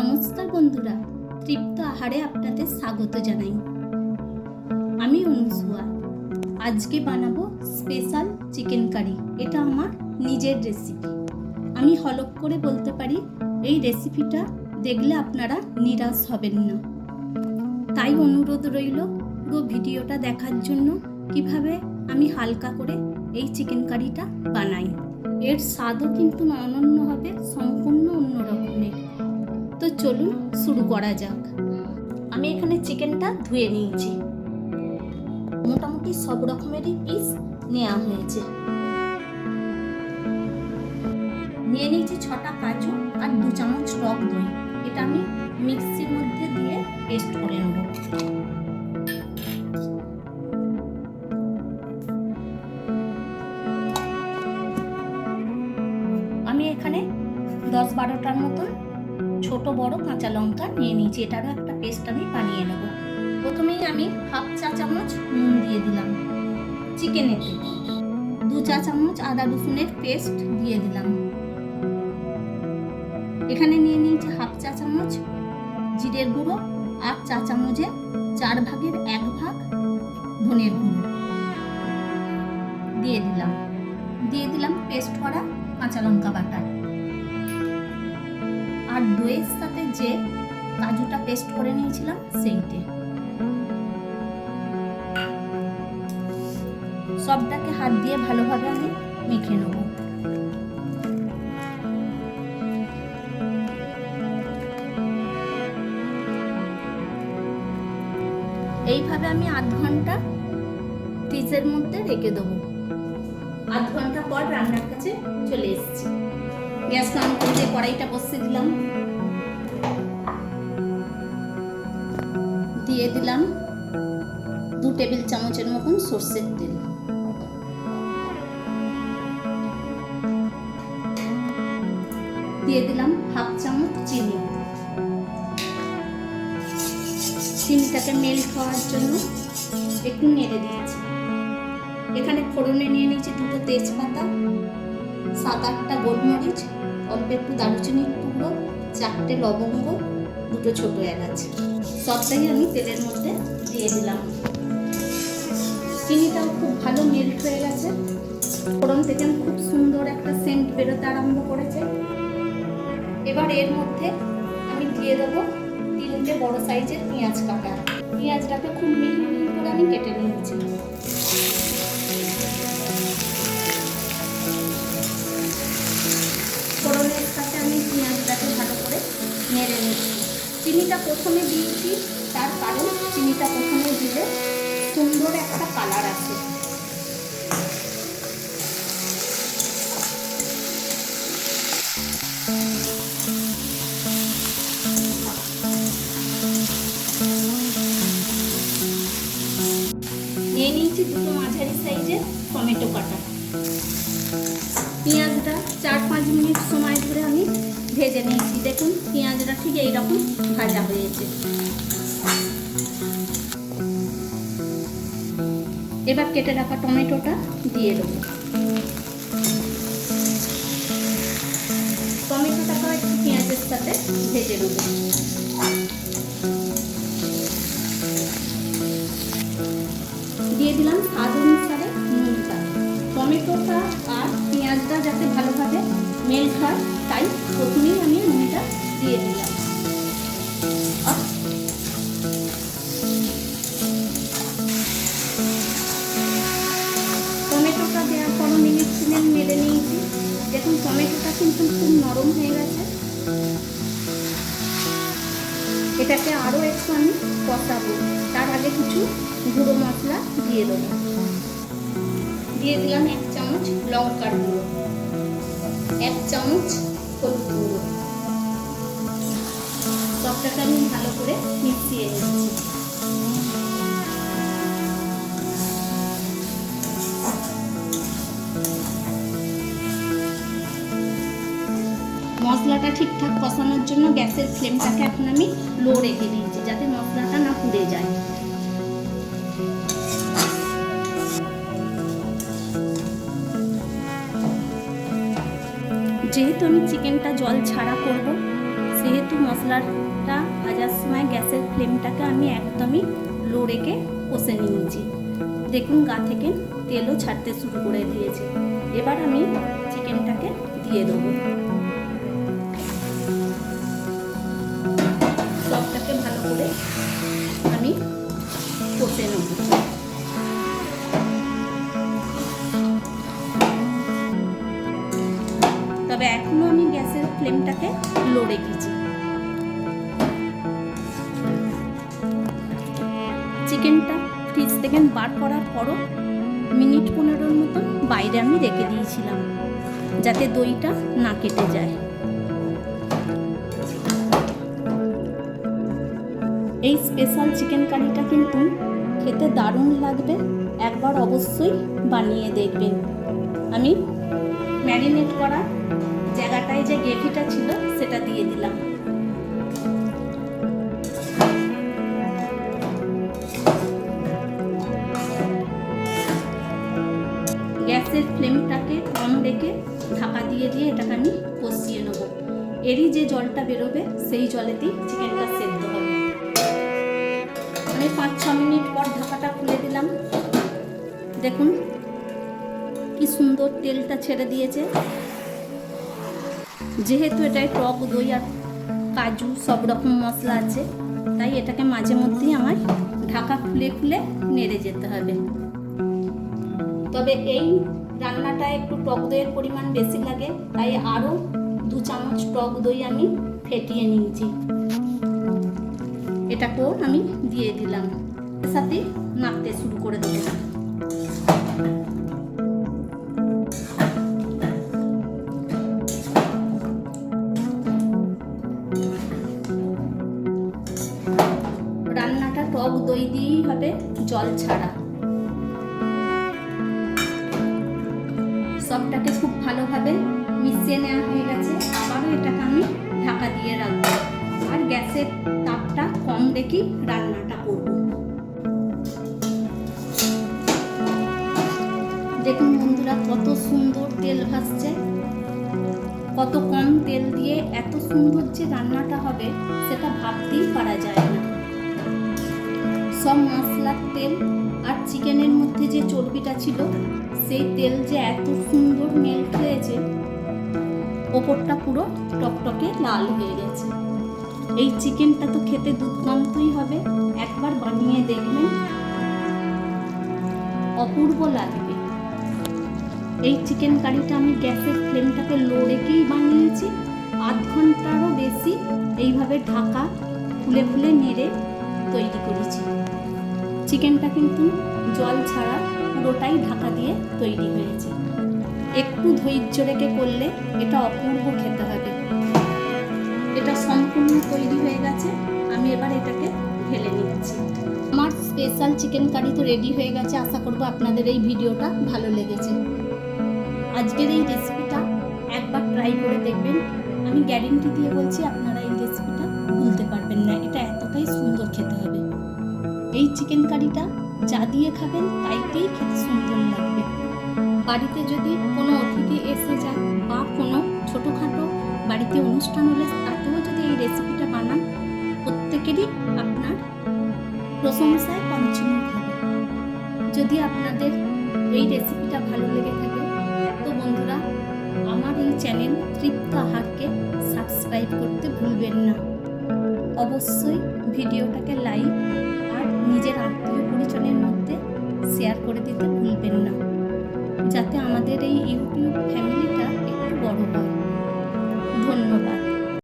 নমস্কার বন্ধুরা, তৃপ্ত আহারে আপনাদের স্বাগত জানাই। আমি অনুসুয়া। আজকে বানাবো স্পেশাল চিকেন কারি এটা আমার নিজের রেসিপি আমি হলক করে বলতে পারি, এই রেসিপিটা দেখলে আপনারা নিরাশ হবেন না। তাই অনুরোধ রইল পুরো ভিডিওটা দেখার জন্য কীভাবে আমি হালকা করে এই চিকেন কারিটা বানাই। এর স্বাদও কিন্তু অনন্য হবে, সম্পূর্ণ অন্য রকমের। তো চলুন শুরু করা যাক। আমি এখানে চিকেনটা ধুয়ে নিয়েছি। মোটামুটি সব রকমেরই পিস নেওয়া হয়েছে। নিয়ে নিয়েছি ছটা কাজু আর দু চামচ টক দই। এটা আমি মিক্সির মধ্যে দিয়ে পেস্ট করে নেব। আমি এখানে দশ বারোটার মতন ছোট, বড় কাঁচা লঙ্কা নিয়ে নিয়েছি। এটারও একটা পেস্ট আমি বানিয়ে নেব। প্রথমেই আমি হাফ চা চামচ নুন দিয়ে দিলাম। চিকেনেতে দু চা চামচ আদা রসুনের পেস্ট দিয়ে দিলাম। এখানে নিয়ে নিয়েছি হাফ চা চামচ জিরের গুঁড়ো আর চা চামচের চার ভাগের এক ভাগ ধনের গুঁড়ো। দিয়ে দিলাম। দিয়ে দিলাম পেস্ট করা কাঁচা লঙ্কা বাটা। আর দইয়ের সাথে যে কাজুটা পেস্ট করে নিয়েছিলাম, সেইটে। সবটাকে হাত দিয়ে ভালোভাবে আমি মেখে নেব। এইভাবে আমি আধ ঘণ্টা ফ্রিজের মধ্যে রেখে দেবো। আধ ঘণ্টা পর রান্নার কাছে চলে এসেছি। গ্যাস অন করে দিয়ে কড়াইটা বসিয়ে দিলাম। দিয়ে দিলাম দু টেবিল চামচের মতন সর্ষের তেল। দিয়ে দিলাম হাফ চামচ চিনি। চিনিটাকে মেল্ট হওয়ার জন্য একটু নেড়ে দিয়েছি। এখানে ফোড়নে নিয়ে নিয়েছি দুটো তেজপাতা। সাত আটটা গোলমরিচ অল্প একটু দারুচিনির টুকরো, চারটে লবঙ্গ, দুটো ছোট এলাচ। সবটাই আমি তেলের মধ্যে দিয়ে দিলাম। চিনিটাও খুব ভালো মেল্ট হয়ে গেছে। ফোড়ন থেকে খুব সুন্দর একটা সেন্ট বেরোতে আরম্ভ করেছে। এবার এর মধ্যে আমি দিয়ে দেবো তিনটে বড় সাইজের পেঁয়াজ কাটা। পেঁয়াজটাকে খুব মিহি মিহি করে আমি কেটে নিয়েছি। প্রথমে দিয়েছি তার কারণ চিনিটা প্রথমে দিলে সুন্দর একটা কালার আছে নিয়ে নিয়েছি দুটো মাঝারি সাইজের টমেটো কাটা। ভেজে নিয়েছি। দেখুন, পেঁয়াজটা ঠিক এইরকম ভাজা হয়েছে। এবার কেটে রাখা টমেটোটা দিয়ে দেবো। টমেটোটা একটু পেঁয়াজের সাথে ভেজে দেবো এটাকে আরও একটু আমি কষাবো। তার আগে কিছু গুঁড়ো মশলা দিয়ে দেবো। দিয়ে দিলাম এক চামচ লঙ্কার গুঁড়ো। এক চামচ হলুদ গুঁড়ো। সবটাকে আমি ভালো করে মিশিয়ে নিচ্ছি। মশলাটা ঠিকঠাক কষানোর জন্য গ্যাসের ফ্লেমটাকে এখন আমি লো রেখে দিয়েছি যাতে মশলাটা না পুড়ে যায়। যেহেতু আমি চিকেনটা জল ছাড়া করব, সেহেতু মশলাটা ভাজার সময় গ্যাসের ফ্লেমটাকে আমি একদমই লো রেখে কষে নিয়েছি। দেখুন গা থেকে তেলও ছাড়তে শুরু করে দিয়েছে। এবার আমি চিকেনটাকে দিয়ে দেবো। লো রেখেছি চিকেনটা ফ্রিজ থেকে বার করার পরও মিনিট পনেরোর মতন বাইরে আমি রেখে দিয়েছিলাম, যাতে দইটা না কেটে যায়। এই স্পেশাল চিকেন কারিটা কিন্তু খেতে দারুণ লাগবে, একবার অবশ্যই বানিয়ে দেখবেন। আমি ম্যারিনেট করা জায়গাটায় যে গ্রেভিটা ছিল, সেটা দিয়ে দিলাম। গ্যাসের ফ্লেমটাকে কম রেখে ঢাকা দিয়ে দিয়ে এটাকে আমি কষিয়ে নেব। এরই যে জলটা বেরোবে, সেই জলেতেই চিকেনটা সেদ্ধ হবে। আমি পাঁচ, ছ মিনিট পর ঢাকাটা খুলে দিলাম। দেখুন, কি সুন্দর তেলটা ছেড়ে দিয়েছে। যেহেতু এটায় টক দই আর কাজু সব রকম মশলা আছে, তাই এটাকে মাঝে মধ্যেই আমার ঢাকা খুলে খুলে নেড়ে যেতে হবে। তবে এই রান্নাটা একটু টক দইয়ের পরিমাণ বেশি লাগে, তাই আরও দু চামচ টক দই আমি ফেটিয়ে নিয়েছি। এটাকেও আমি দিয়ে দিলাম। সাথে নাড়তে শুরু করে দেবো জল ছাড়া। সবটাকে খুব ভালোভাবে মিশিয়ে নেওয়া হয়ে গেছে। আবারও এটাকে আমি ঢাকা দিয়ে রাখব। আর গ্যাসের তাপটা কম দেখি রান্নাটা করব। দেখুন বন্ধুরা, কত সুন্দর তেল ভাসছে। কত কম তেল দিয়ে এত সুন্দর যে রান্নাটা হবে, সেটা ভাবতেই পারা যায় না। সব মশলার তেল আর চিকেনের মধ্যে যে চর্বিটা ছিল, সেই তেল যে এত সুন্দর মেল্ট হয়েছে, ওপরটা পুরো টকটকে লাল হয়ে গেছে। এই চিকেনটা তো খেতে দুর্দান্তই হবে, একবার বানিয়ে দেখবেন। অপূর্ব লাগবে। এই চিকেন কারিটা আমি গ্যাসের ফ্লেমটাকে লো রেখেই বানিয়েছি। আধ ঘন্টারও বেশি এইভাবে ঢাকা ফুলে ফুলে নেড়ে তৈরি করেছি। চিকেনটা কিন্তু জল ছাড়া পুরোটাই ঢাকা দিয়ে তৈরি হয়েছে। একটু ধৈর্য রেখে করলে এটা অপূর্ব খেতে হবে। এটা সম্পূর্ণ তৈরি হয়ে গেছে। আমি এবার এটাকে ঢেলে নিচ্ছি। আমার স্পেশাল চিকেন কারি তো রেডি হয়ে গেছে। আশা করব আপনাদের এই ভিডিওটা ভালো লেগেছে। আজকের এই রেসিপিটা একবার ট্রাই করে দেখবেন। আমি গ্যারেন্টি দিয়ে বলছি, আপনারা এই রেসিপিটা ভুলতে পারবেন না। এটা এতটাই সুন্দর খেতে হবে। এই চিকেন কারিটা যা দিয়ে খাবেন তাইতেই খেতে সুন্দর লাগবে। বাড়িতে যদি কোনো অতিথি এসে যায় বা কোনো ছোটোখাটো বাড়িতে অনুষ্ঠান হলে তাতেও যদি এই রেসিপিটা বানান, প্রত্যেকেরই আপনার প্রশংসায় পঞ্চমুখ হবে। যদি আপনাদের এই রেসিপিটা ভালো লেগে থাকে, তো বন্ধুরা, আমার এই চ্যানেল তৃপ্ত আহারকে সাবস্ক্রাইব করতে ভুলবেন না। অবশ্যই ভিডিওটাকে লাইক নিজের আত্মীয় পরিজনের মধ্যে শেয়ার করে দিতে ভুলবেন না, যাতে আমাদের এই ইউটিউব ফ্যামিলিটা একটু বড় হয়। ধন্যবাদ।